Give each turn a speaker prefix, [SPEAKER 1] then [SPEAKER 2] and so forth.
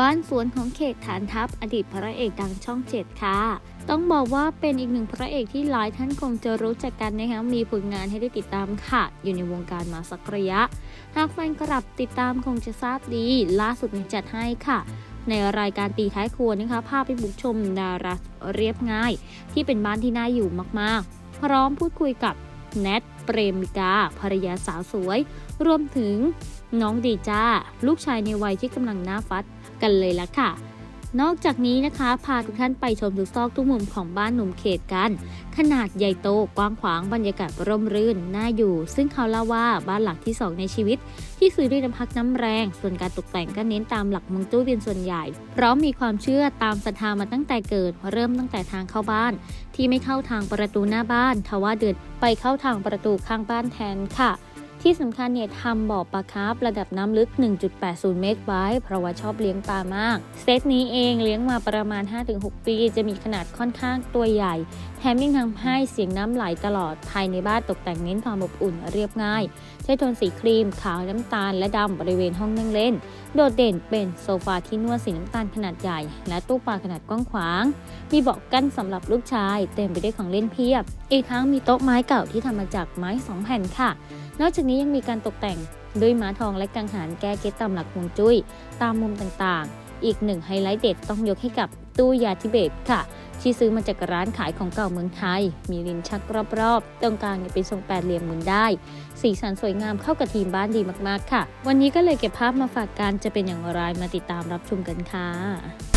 [SPEAKER 1] บ้านสวนของเขตฐานทัพอดีตพระเอกดังช่องเจ็ดค่ะ ต้องบอกว่าเป็นอีกหนึ่งพระเอกที่หลายท่านคงจะรู้จักกันนะคะมีผลงานให้ได้ติดตามค่ะ อยู่ในวงการมาสักระยะ หากแฟนกลับติดตามคงจะทราบดี ล่าสุดเนี่ยจัดให้ค่ะ ในรายการตีท้ายครัวนะคะพาไปบุกชมดาราเรียบง่าย ที่เป็นบ้านที่น่าอยู่มากๆ พร้อมพูดคุยกับ แนทเปรมิกาภรรยาสาวสวย รวมถึงน้องดีจ้า ลูกชายในวัยที่กำลังน้าฟัดกันเลยละค่ะ นอกจากนี้นะคะ พาทุกท่านไปชมทุกซอกทุกมุมของบ้านหนุ่มเขตกัน ขนาดใหญ่โตกว้างขวางบรรยากาศร่มรื่นน่าอยู่ ซึ่งเขาเล่าว่าบ้านหลังที่สองในชีวิต ที่ซื้อด้วยน้ำพักน้ำแรง ส่วนการตกแต่งก็เน้นตามหลักมงจุ้ยเป็นส่วนใหญ่ เพราะมีความเชื่อตามศรัทธามาตั้งแต่เกิดเริ่มตั้งแต่ทางเข้าบ้าน ที่ไม่เข้าทางประตูหน้าบ้านทว่าเดินไปเข้าทางประตูข้างบ้านแทนค่ะ ที่สำคัญเนี่ยทำบ่อปลาคาร์ฟระดับน้ำลึก 1.80 เมตรไว้ เพราะว่าชอบเลี้ยงปลามาก เซตนี้เองเลี้ยงมาประมาณ 5-6 ปี จะมีขนาดค่อนข้างตัวใหญ่ แถมยังทำให้เสียงน้ำไหลตลอดภายในบ้านตกแต่งเน้นความอบอุ่นเรียบง่าย ใช้โทนสีครีม ขาวน้ำตาลและดำบริเวณห้องนั่งเล่น โดดเด่นเป็นโซฟาที่นวดสีน้ำตาลขนาดใหญ่ และตู้ปลาขนาดกว้างขวาง มีเบาะกั้นสำหรับลูกชาย เต็มไปด้วยของเล่นเพียบ อีกทั้งมีโต๊ะไม้เก่าที่ทำมาจากไม้สองแผ่นค่ะ นอกจากนี้ยังมีการตกแต่งด้วยม้าทองและกังหันแก้เกตตามหลักฮวงจุ้ย ตามมุมต่างๆ อีกหนึ่งไฮไลท์เด็ดต้องยกให้กับตู้ยาทิเบตค่ะที่ซื้อมาจากร้านขายของเก่าเมืองไทย มีลิ้นชักรอบๆ ตรงกลางเนี่ยเป็นทรงแปดเหลี่ยมหมุนได้ สีสันสวยงามเข้ากับทีมบ้านดีมากๆค่ะ วันนี้ก็เลยเก็บภาพมาฝากกันจะเป็นอย่างไรมาติดตามรับชมกันค่ะ